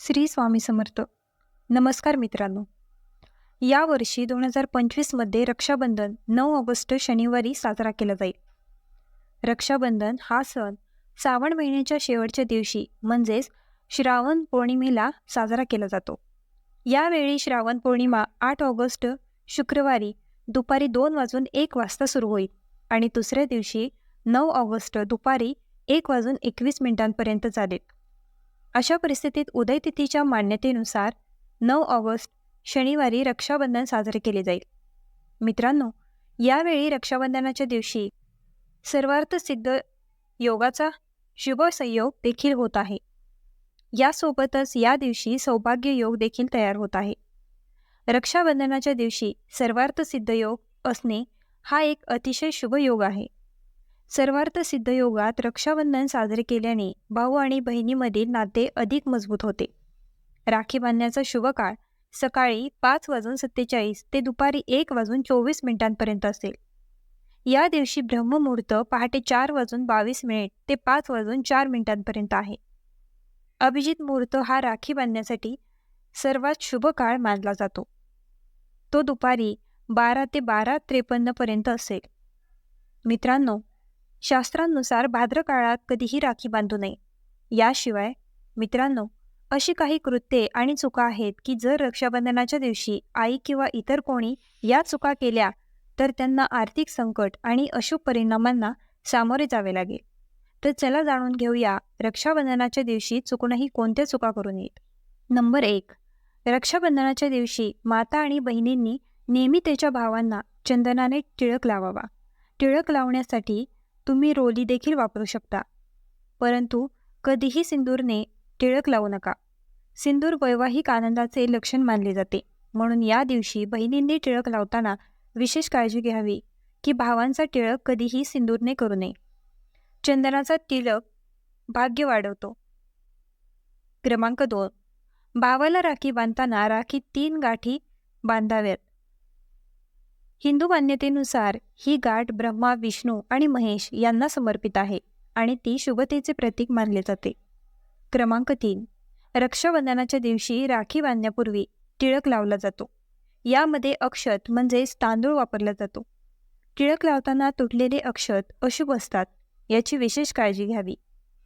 श्री स्वामी समर्थ. नमस्कार मित्रांनो. यावर्षी दोन हजार पंचवीसमध्ये रक्षाबंधन नऊ ऑगस्ट शनिवारी साजरा केला जाईल. रक्षाबंधन हा सण श्रावण महिन्याच्या शेवटच्या दिवशी म्हणजेच श्रावण पौर्णिमेला साजरा केला जातो. यावेळी श्रावण पौर्णिमा आठ ऑगस्ट शुक्रवारी दुपारी दोन वाजून एक वाजता सुरू होईल आणि दुसऱ्या दिवशी नऊ ऑगस्ट दुपारी एक वाजून एकवीस मिनिटांपर्यंत चालेल. अशा परिस्थितीत उदयतिथीच्या मान्यतेनुसार नऊ ऑगस्ट शनिवारी रक्षाबंधन साजरे केले जाईल. मित्रांनो यावेळी रक्षाबंधनाच्या दिवशी सर्वार्थ सिद्ध योगाचा शुभसंयोग देखील होत आहे. यासोबतच या दिवशी सौभाग्य योग देखील तयार होत आहे. रक्षाबंधनाच्या दिवशी सर्वार्थ सिद्ध योग असणे हा एक अतिशय शुभ योग आहे. सर्वार्थ सिद्धयोगात रक्षाबंधन साजरे केल्याने भाऊ आणि बहिणीमधील नाते अधिक मजबूत होते. राखी बांधण्याचा शुभकाळ सकाळी पाच वाजून सत्तेचाळीस ते दुपारी एक वाजून चोवीस मिनिटांपर्यंत असेल. या दिवशी ब्रह्ममुहूर्त पहाटे चार वाजून बावीस मिनिट ते पाच वाजून चार मिनिटांपर्यंत आहे. अभिजित मुहूर्त हा राखी बांधण्यासाठी सर्वात शुभ काळ मानला जातो. तो दुपारी बारा ते बारा त्रेपन्नपर्यंत असेल. मित्रांनो शास्त्रांनुसार भाद्र काळात कधीही राखी बांधू नये. याशिवाय मित्रांनो अशी काही कृत्ये आणि चुका आहेत की जर रक्षाबंधनाच्या दिवशी आई किंवा इतर कोणी या चुका केल्या तर त्यांना आर्थिक संकट आणि अशुभ परिणामांना सामोरे जावे लागेल. तर चला जाणून घेऊया रक्षाबंधनाच्या दिवशी चुकूनही कोणत्या चुका करू नयेत नंबर एक रक्षाबंधनाच्या दिवशी माता आणि बहिणींनी नेहमी त्याच्या भावांना चंदनाने टिळक लावावा. टिळक लावण्यासाठी तुम्ही रोली देखील वापरू शकता. परंतु कधीही सिंदूरने टिळक लावू नका. सिंदूर वैवाहिक आनंदाचे लक्षण मानले जाते. म्हणून या दिवशी बहिणींनी टिळक लावताना विशेष काळजी घ्यावी की भावांचा टिळक कधीही सिंदूरने करू नये. चंदनाचा तिलक भाग्य वाढवतो. क्रमांक दोन. भावाला राखी बांधताना राखी तीन गाठी बांधाव्यात. हिंदू मान्यतेनुसार ही गाठ ब्रह्मा विष्णू आणि महेश यांना समर्पित आहे आणि ती शुभतेचे प्रतीक मानले जाते. क्रमांक तीन. रक्षाबंधनाच्या दिवशी राखी बांधण्यापूर्वी टिळक लावला जातो. यामध्ये अक्षत म्हणजेच तांदूळ वापरला जातो. टिळक लावताना तुटलेले अक्षत अशुभ असतात याची विशेष काळजी घ्यावी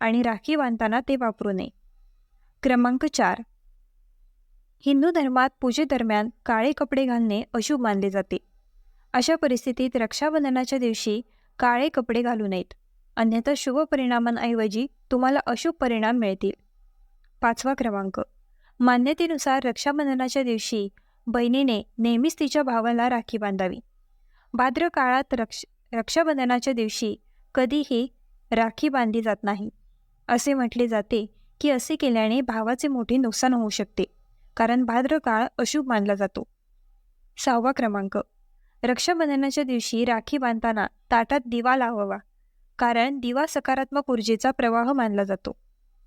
आणि राखी बांधताना ते वापरू नये. क्रमांक चार. हिंदू धर्मात पूजेदरम्यान काळे कपडे घालणे अशुभ मानले जाते. अशा परिस्थितीत रक्षाबंधनाच्या दिवशी काळे कपडे घालू नयेत. अन्यथा शुभ परिणामांऐवजी तुम्हाला अशुभ परिणाम मिळतील. पाचवा क्रमांक. मान्यतेनुसार रक्षाबंधनाच्या दिवशी बहिणीने नेहमीच तिच्या भावाला राखी बांधावी. भाद्र काळात रक्ष रक्षाबंधनाच्या दिवशी कधीही राखी बांधली जात नाही. असे म्हटले जाते की असे केल्याने भावाचे मोठे नुकसान होऊ शकते कारण भाद्र काळ अशुभ मानला जातो. सहावा क्रमांक. रक्षाबंधनाच्या दिवशी राखी बांधताना ताटात दिवा लावावा कारण दिवा सकारात्मक ऊर्जेचा प्रवाह मानला जातो.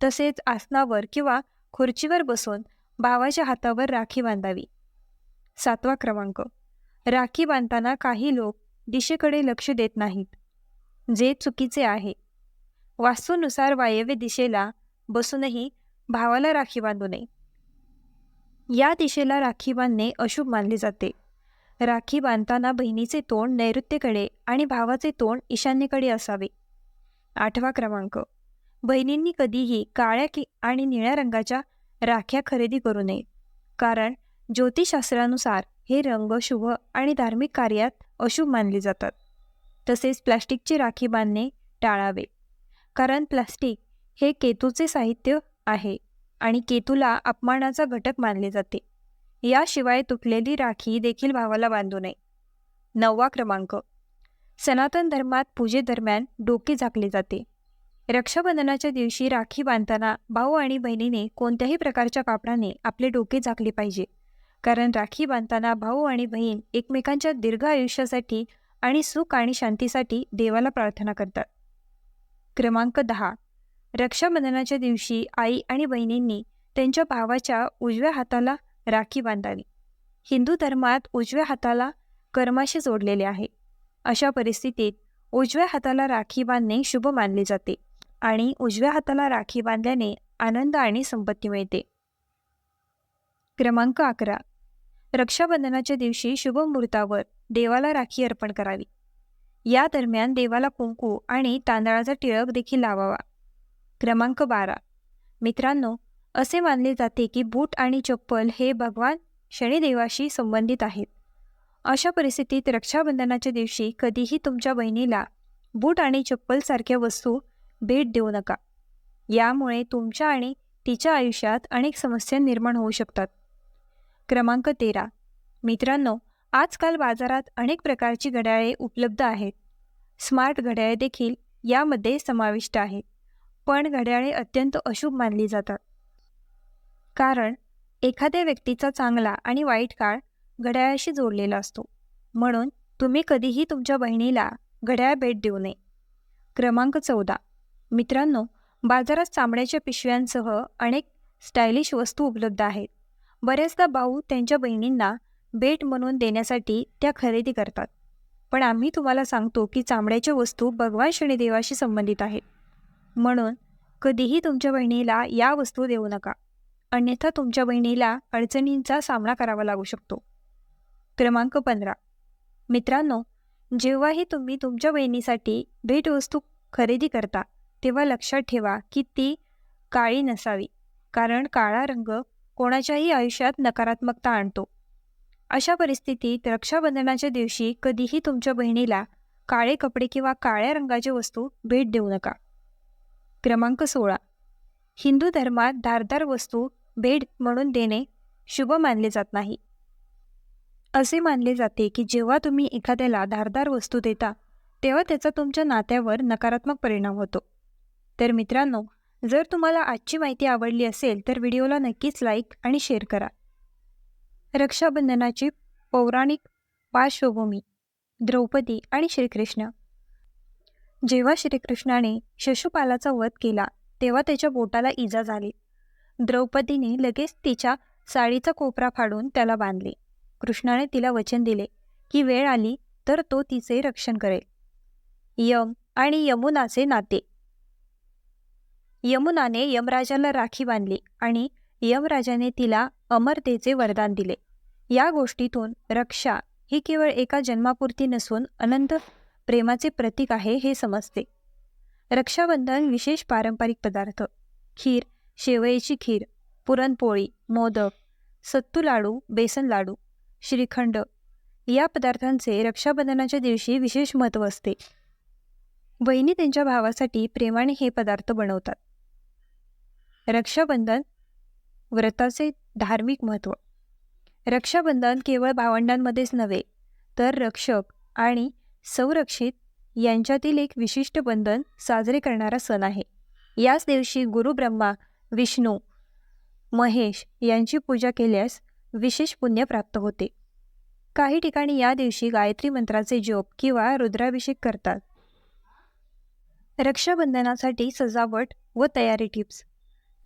तसेच आसनावर किंवा खुर्चीवर बसून भावाच्या हातावर राखी बांधावी. सातवा क्रमांक. राखी बांधताना काही लोक दिशेकडे लक्ष देत नाहीत जे चुकीचे आहे. वास्तूनुसार वायव्य दिशेला बसूनही भावाला राखी बांधू नये. या दिशेला राखी बांधणे अशुभ मानले जाते. राखी बांधताना बहिणीचे तोंड नैऋत्येकडे आणि भावाचे तोंड ईशान्येकडे असावे. आठवा क्रमांक. बहिणींनी कधीही काळ्या कि आणि निळ्या रंगाच्या राख्या खरेदी करू नये. कारण ज्योतिषशास्त्रानुसार हे रंग शुभ आणि धार्मिक कार्यात अशुभ मानले जातात. तसेच प्लास्टिकची राखी बांधणे टाळावे. कारण प्लास्टिक हे केतूचे साहित्य आहे आणि केतूला अपमानाचा घटक मानले जाते. याशिवाय तुटलेली राखी देखील भावाला बांधू नये. नववा क्रमांक. सनातन धर्मात पूजेदरम्यान डोके झाकले जाते. रक्षाबंधनाच्या दिवशी राखी बांधताना भाऊ आणि बहिणीने कोणत्याही प्रकारच्या कापडाने आपले डोके झाकले पाहिजे. कारण राखी बांधताना भाऊ आणि बहीण एकमेकांच्या दीर्घ आयुष्यासाठी आणि सुख आणि शांतीसाठी देवाला प्रार्थना करतात. क्रमांक दहा. रक्षाबंधनाच्या दिवशी आई आणि बहिणींनी त्यांच्या भावाच्या उजव्या हाताला राखी बांधावी. हिंदू धर्मात उजव्या हाताला कर्माशी जोडलेले आहे. अशा परिस्थितीत उजव्या हाताला राखी बांधणे शुभ मानले जाते आणि उजव्या हाताला राखी बांधल्याने आनंद आणि संपत्ती मिळते. क्रमांक अकरा. रक्षाबंधनाच्या दिवशी शुभ मुहूर्तावर देवाला राखी अर्पण करावी. या दरम्यान देवाला कुंकू आणि तांदळाचा टिळक देखील लावावा. क्रमांक बारा. मित्रांनो असे मानले जाते की बूट आणि चप्पल हे भगवान शनिदेवाशी संबंधित आहेत. अशा परिस्थितीत रक्षाबंधनाच्या दिवशी कधीही तुमच्या बहिणीला बूट आणि चप्पलसारख्या वस्तू भेट देऊ नका. यामुळे तुमच्या आणि तिच्या आयुष्यात अनेक समस्या निर्माण होऊ शकतात. क्रमांक तेरा. मित्रांनो आजकाल बाजारात अनेक प्रकारची घड्याळे उपलब्ध आहेत. स्मार्ट घड्याळे देखील यामध्ये समाविष्ट आहेत. पण घड्याळे अत्यंत अशुभ मानली जातात. कारण एखाद्या व्यक्तीचा चांगला आणि वाईट काळ घड्याळाशी जोडलेला असतो. म्हणून तुम्ही कधीही तुमच्या बहिणीला घड्याळ भेट देऊ नये. क्रमांक चौदा. मित्रांनो बाजारात चामड्याच्या पिशव्यांसह अनेक स्टायलिश वस्तू उपलब्ध आहेत. बऱ्याचदा भाऊ त्यांच्या बहिणींना भेट म्हणून देण्यासाठी त्या खरेदी करतात. पण आम्ही तुम्हाला सांगतो की चामड्याच्या वस्तू भगवान शनिदेवाशी संबंधित आहेत. म्हणून कधीही तुमच्या बहिणीला या वस्तू देऊ नका. अन्यथा तुमच्या बहिणीला अडचणींचा सामना करावा लागू शकतो. क्रमांक पंधरा. मित्रांनो जेव्हाही तुम्ही तुमच्या बहिणीसाठी भेटवस्तू खरेदी करता तेव्हा लक्षात ठेवा की ती काळी नसावी कारण काळा रंग कोणाच्याही आयुष्यात नकारात्मकता आणतो. अशा परिस्थितीत रक्षाबंधनाच्या दिवशी कधीही तुमच्या बहिणीला काळे कपडे किंवा काळ्या रंगाची वस्तू भेट देऊ नका. क्रमांक सोळा. हिंदू धर्मात धारदार वस्तू भेट म्हणून देणे शुभ मानले जात नाही. असे मानले जाते की जेव्हा तुम्ही एखाद्याला धारदार वस्तू देता तेव्हा त्याचा तुमच्या नात्यावर नकारात्मक परिणाम होतो. तर मित्रांनो जर तुम्हाला आजची माहिती आवडली असेल तर व्हिडिओला नक्कीच लाईक आणि शेअर करा. रक्षाबंधनाची पौराणिक पार्श्वभूमी द्रौपदी आणि श्रीकृष्ण. जेव्हा श्रीकृष्णाने शशुपालाचा वध केला तेव्हा त्याच्या बोटाला इजा झाली. द्रौपदीने लगेच तिच्या साडीचा कोपरा फाडून त्याला बांधले. कृष्णाने तिला वचन दिले की वेळ आली तर तो तिचे रक्षण करेल. यम आणि यमुनाचे नाते. यमुनाने यमराजाला राखी बांधली आणि यमराजाने तिला अमरतेचे वरदान दिले. या गोष्टीतून रक्षा ही केवळ एका जन्मापुरती नसून अनंत प्रेमाचे प्रतीक आहे हे समजते. रक्षाबंधन विशेष पारंपरिक पदार्थ खीर शेवयाची खीर पुरणपोळी मोदक सत्तू लाडू बेसन लाडू श्रीखंड. या पदार्थांचे रक्षाबंधनाच्या दिवशी विशेष महत्त्व असते. बहिणी त्यांच्या भावासाठी प्रेमाने हे पदार्थ बनवतात. रक्षाबंधन व्रताचे धार्मिक महत्त्व. रक्षाबंधन केवळ भावंडांमध्येच नव्हे तर रक्षक आणि संरक्षित यांच्यातील एक विशिष्ट बंधन साजरे करणारा सण आहे. याच दिवशी गुरु ब्रह्मा विष्णू महेश यांची पूजा केल्यास विशेष पुण्य प्राप्त होते. काही ठिकाणी या दिवशी गायत्री मंत्राचे जप किंवा रुद्राभिषेक करतात. रक्षाबंधनासाठी सजावट व तयारी टिप्स.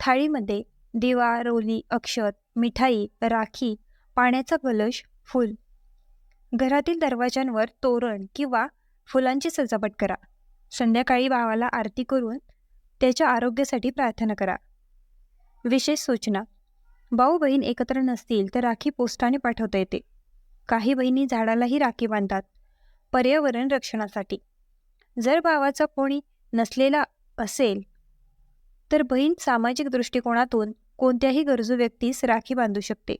थाळीमध्ये दिवा रोली अक्षत मिठाई राखी पाण्याचा कलश फूल. घरातील दरवाजांवर तोरण किंवा फुलांची सजावट करा. संध्याकाळी भावाला आरती करून त्याच्या आरोग्यासाठी प्रार्थना करा. विशेष सूचना. भाऊ बहीण एकत्र नसतील तर राखी पोस्टाने पाठवता येते. काही बहिणी झाडालाही राखी बांधतात. पर्यावरण रक्षणासाठी. जर भावाचा कोणी नसलेला असेल तर बहीण सामाजिक दृष्टिकोनातून कोणत्याही गरजू व्यक्तीस राखी बांधू शकते.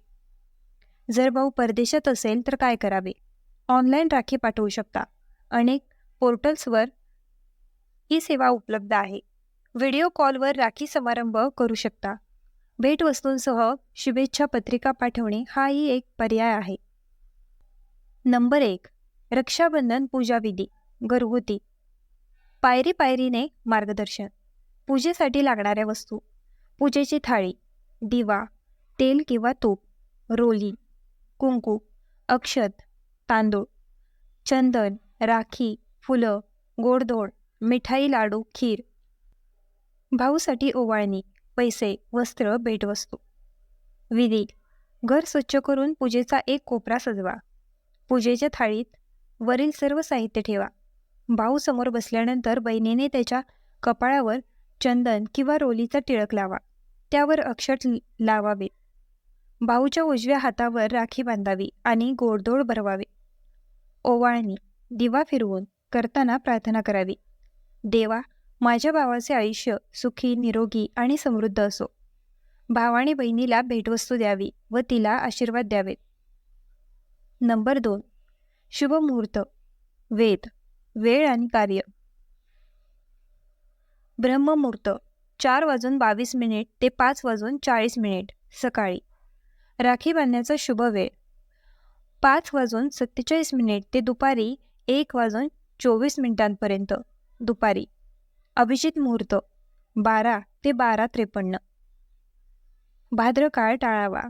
जर भाऊ परदेशात असेल तर काय करावे? ऑनलाईन राखी पाठवू शकता. अनेक पोर्टल्सवर ही सेवा उपलब्ध आहे. व्हिडिओ कॉलवर राखी समारंभ करू शकता. भेटवस्तूंसह शुभेच्छा पत्रिका पाठवणे हाही एक पर्याय आहे. नंबर एक रक्षाबंधन पूजाविधी घरगुती. पायरी पायरीने मार्गदर्शन पूजेसाठी लागणाऱ्या वस्तू पूजेची थाळी दिवा तेल किंवा तूप रोली कुंकू अक्षत तांदूळ चंदन राखी फुलं गोडधोड मिठाई लाडू खीर. भाऊसाठी ओवाळणी पैसे वस्त्र भेटवस्तू. विधी. घर स्वच्छ करून पूजेचा एक कोपरा सजवा. पूजेच्या थाळीत वरील सर्व साहित्य ठेवा. भाऊ समोर बसल्यानंतर बहिणीने त्याच्या कपाळावर चंदन किंवा रोलीचा टिळक लावा. त्यावर अक्षत लावावे. भाऊच्या उजव्या हातावर राखी बांधावी आणि गोडधोड भरवावे. ओवाळणी. दिवा फिरवून करताना प्रार्थना करावी. देवा माझ्या भावाचे आयुष्य सुखी निरोगी आणि समृद्ध असो. भावाने बहिणीला भेटवस्तू द्यावी व तिला आशीर्वाद द्यावेत. नंबर दोन. शुभ मुहूर्त. वेद. वेळ आणि कार्य. ब्रह्ममुहूर्त चार वाजून बावीस मिनिट ते पाच वाजून चाळीस मिनिट सकाळी. राखी बांधण्याचा शुभ वेळ. पाच वाजून सत्तेचाळीस मिनिट ते दुपारी एक वाजून चोवीस मिनिटांपर्यंत दुपारी. अभिजित मुहूर्त बारा ते बारा त्रेपन्न. भाद्रकाळ टाळावा.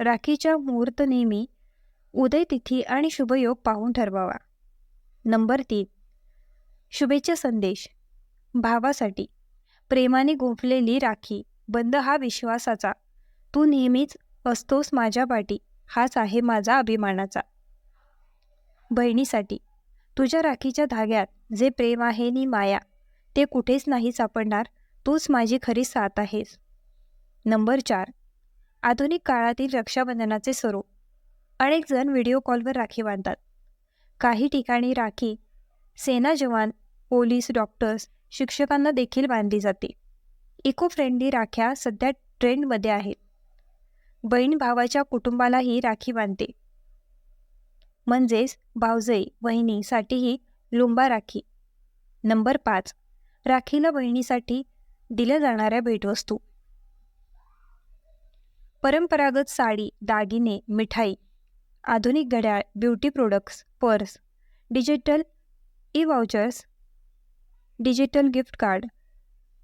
राखीच्या मुहूर्त नेहमी उदय तिथी आणि शुभयोग पाहून ठरवावा. नंबर तीन. शुभेच्छा संदेश. भावासाठी. प्रेमाने गुंफलेली राखी. बंद हा विश्वासाचा. तू नेहमीच असतोस माझ्या पाठी. हाच आहे माझा अभिमानाचा. बहिणीसाठी. तुझ्या राखीच्या धाग्यात जे प्रेम आहे नी माया. ते कुठेच नाही सापडणार. तूच माझी खरी साथ आहेस. नंबर चार. आधुनिक काळातील रक्षाबंधनाचे स्वरूप. अनेक जण व्हिडिओ कॉलवर राखी बांधतात. काही ठिकाणी राखी सेना जवान पोलीस डॉक्टर्स शिक्षकांना देखील बांधली जाते. इको फ्रेंडली राख्या सध्या ट्रेंडमध्ये आहेत. बहीण भावाच्या कुटुंबालाही राखी बांधते. म्हणजेच भावजई वहिनीसाठीही लुंबा राखी. नंबर पाच. राखीला बहिणीसाठी दिल्या जाणाऱ्या भेटवस्तू. परंपरागत साडी दागिने मिठाई आधुनिक घड्याळ beauty products purse digital e vouchers digital gift card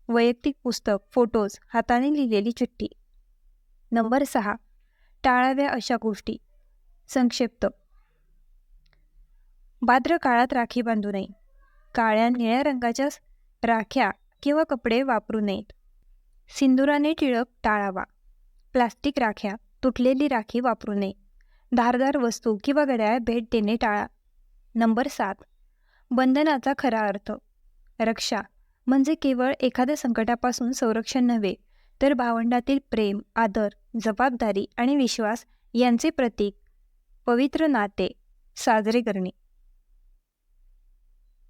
वैयक्तिक पुस्तक फोटोज हाताने लिहिलेली चिठ्ठी. नंबर सहा टाळाव्या अशा गोष्टी. संक्षिप्त. भाद्र काळात राखी बांधू नये. काळ्या निळ्या रंगाच्या राख्या किंवा कपडे वापरू नयेत. सिंदुराने टिळक टाळावा. प्लास्टिक राख्या तुटलेली राखी वापरू नये. धारदार वस्तू किंवा घड्याळ भेट देणे टाळा. नंबर सात. बंधनाचा खरा अर्थ. रक्षा म्हणजे केवळ एखाद्या संकटापासून संरक्षण नव्हे तर भावंडातील प्रेम आदर जबाबदारी आणि विश्वास यांचे प्रतीक. पवित्र नाते साजरे करणे.